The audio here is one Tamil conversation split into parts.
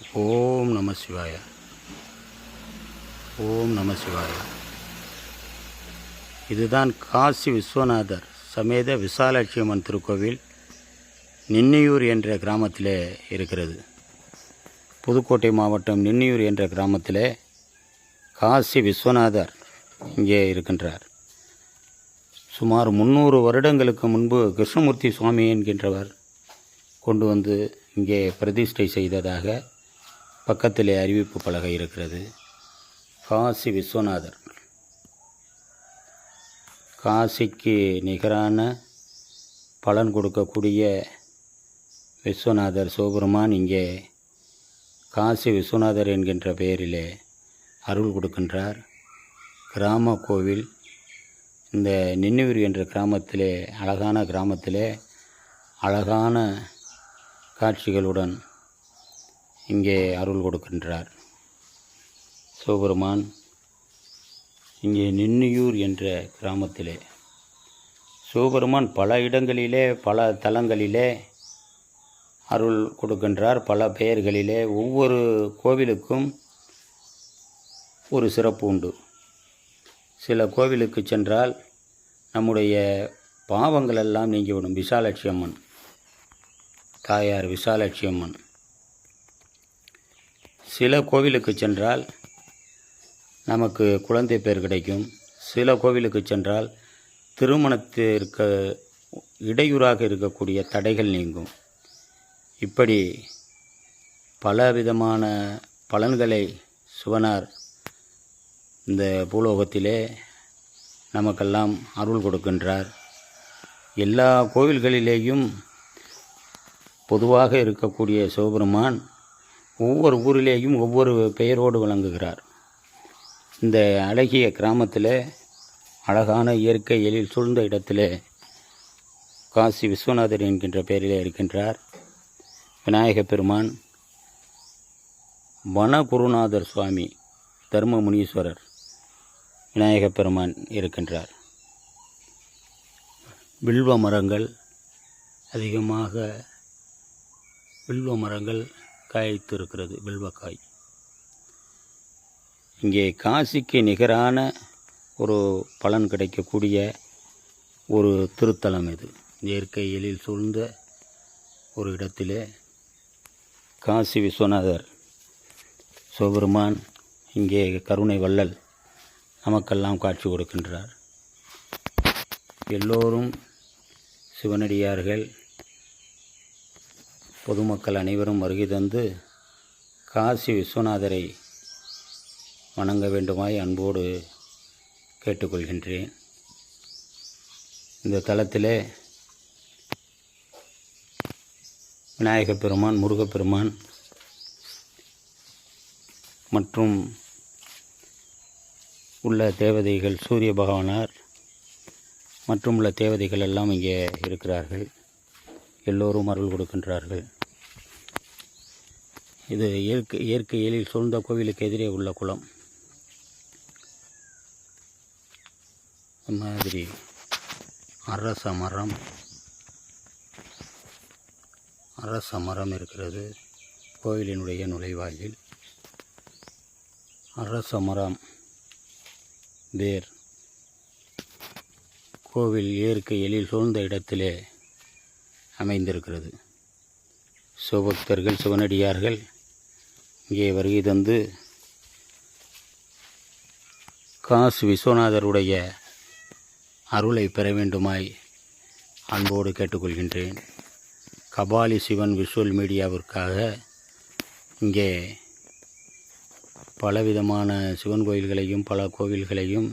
ஓம் நம சிவாய. ஓம் நம சிவாய. இதுதான் காசி விஸ்வநாதர் சமேத விசாலாட்சி அம்மன் திருக்கோவில் நின்னியூர் என்ற கிராமத்திலே இருக்கிறது. புதுக்கோட்டை மாவட்டம் நின்னியூர் என்ற கிராமத்திலே காசி விஸ்வநாதர் இங்கே இருக்கின்றார். சுமார் முந்நூறு வருடங்களுக்கு முன்பு கிருஷ்ணமூர்த்தி சுவாமி என்கின்றவர் கொண்டு வந்து இங்கே பிரதிஷ்டை செய்ததாக பக்கத்திலே அறிவிப்பு பலகை இருக்கிறது. காசி விஸ்வநாதர். காசிக்கு நிகரான பலன் கொடுக்கக்கூடிய விஸ்வநாதர் சிவபெருமான் இங்கே காசி விஸ்வநாதர் என்கின்ற பெயரிலே அருள் கொடுக்கின்றார். கிராம கோவில் இந்த நின்னுவிர் என்ற கிராமத்திலே அழகான கிராமத்திலே அழகான காட்சிகளுடன் இங்கே அருள் கொடுக்கின்றார். சிவபெருமான் இங்கே நின்னியூர் என்ற கிராமத்திலே. சிவபெருமான் பல இடங்களிலே பல தலங்களிலே அருள் கொடுக்கின்றார். பல பெயர்களிலே ஒவ்வொரு கோவிலுக்கும் ஒரு சிறப்பு உண்டு. சில கோவிலுக்கு சென்றால் நம்முடைய பாவங்களெல்லாம் நீங்கிவிடும் விசாலட்சி அம்மன் தாயார் விசாலட்சி அம்மன். சில கோவிலுக்கு சென்றால் நமக்கு குழந்தை பேர் கிடைக்கும். சில கோவிலுக்கு சென்றால் திருமணத்திற்கு இடையூறாக இருக்கக்கூடிய தடைகள் நீங்கும். இப்படி பலவிதமான பலன்களை சிவனார் இந்த பூலோகத்திலே நமக்கெல்லாம் அருள் கொடுக்கின்றார். எல்லா கோவில்களிலேயும் பொதுவாக இருக்கக்கூடிய சிவபெருமான் ஒவ்வொரு ஊரிலேயும் ஒவ்வொரு பெயரோடு விளங்குகிறார். இந்த அழகிய கிராமத்தில் அழகான இயற்கை எழில் சூழ்ந்த இடத்திலே காசி விஸ்வநாதர் என்கின்ற பெயரிலே இருக்கின்றார். விநாயக பெருமான் வனகுருநாதர் சுவாமி தர்ம முனீஸ்வரர் விநாயக பெருமான் இருக்கின்றார். வில்வ மரங்கள் அதிகமாக வில்வ மரங்கள் காய்த்திருக்கிறது வில்வக்காய். இங்கே காசிக்கு நிகரான ஒரு பலன் கிடைக்கக்கூடிய ஒரு திருத்தலம் இது. இயற்கை எழில் சூழ்ந்த ஒரு இடத்திலே காசி விஸ்வநாதர் சிவபெருமான் இங்கே கருணை வள்ளல் நமக்கெல்லாம் காட்சி கொடுக்கின்றார். எல்லோரும் சிவனடியார்கள் பொதுமக்கள் அனைவரும் வருகை தந்து காசி விஸ்வநாதரை வணங்க வேண்டுமாய் அன்போடு கேட்டுக்கொள்கின்றேன். இந்த தலத்திலே விநாயகப் பெருமான் முருகப்பெருமான் மற்றும் உள்ள தேவதைகள் சூரிய பகவானார் மற்றும் உள்ள தேவதைகள் எல்லாம் இங்கே இருக்கிறார்கள். எல்லோரும் அருள் கொடுக்கின்றார்கள். இது இயற்கை இயற்கை எழில் சூழ்ந்த கோவிலுக்கு எதிரே உள்ள குளம். இந்த மாதிரி அரச மரம் அரச மரம் இருக்கிறது கோவிலினுடைய நுழைவாயில். அரச மரம் வேர். கோவில் இயற்கை எழில் சூழ்ந்த இடத்திலே அமைந்திருக்கிறது. சிவபக்தர்கள் சிவனடியார்கள் இங்கே வருகை தந்து காசு விஸ்வநாதருடைய அருளை பெற வேண்டுமாய் அன்போடு கேட்டுக்கொள்கின்றேன். கபாலி சிவன் விஷுவல் மீடியாவிற்காக இங்கே பலவிதமான சிவன் கோயில்களையும் பல கோவில்களையும்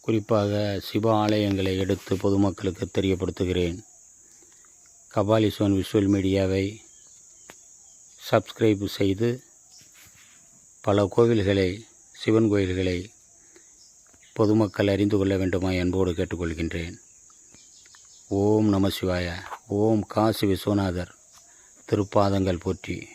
குறிப்பாக சிவ ஆலயங்களை எடுத்து பொதுமக்களுக்கு தெரியப்படுத்துகிறேன். கபாலி சிவன் விஷுவல் மீடியாவை சப்ஸ்கிரைப் செய்து பல கோவில்களை சிவன் கோயில்களை பொதுமக்கள் அறிந்து கொள்ள வேண்டுமா என்போடு கேட்டுக்கொள்கின்றேன். ஓம் நம சிவாய. ஓம் காசி விஸ்வநாதர். திருப்பாதங்கள் போற்றி.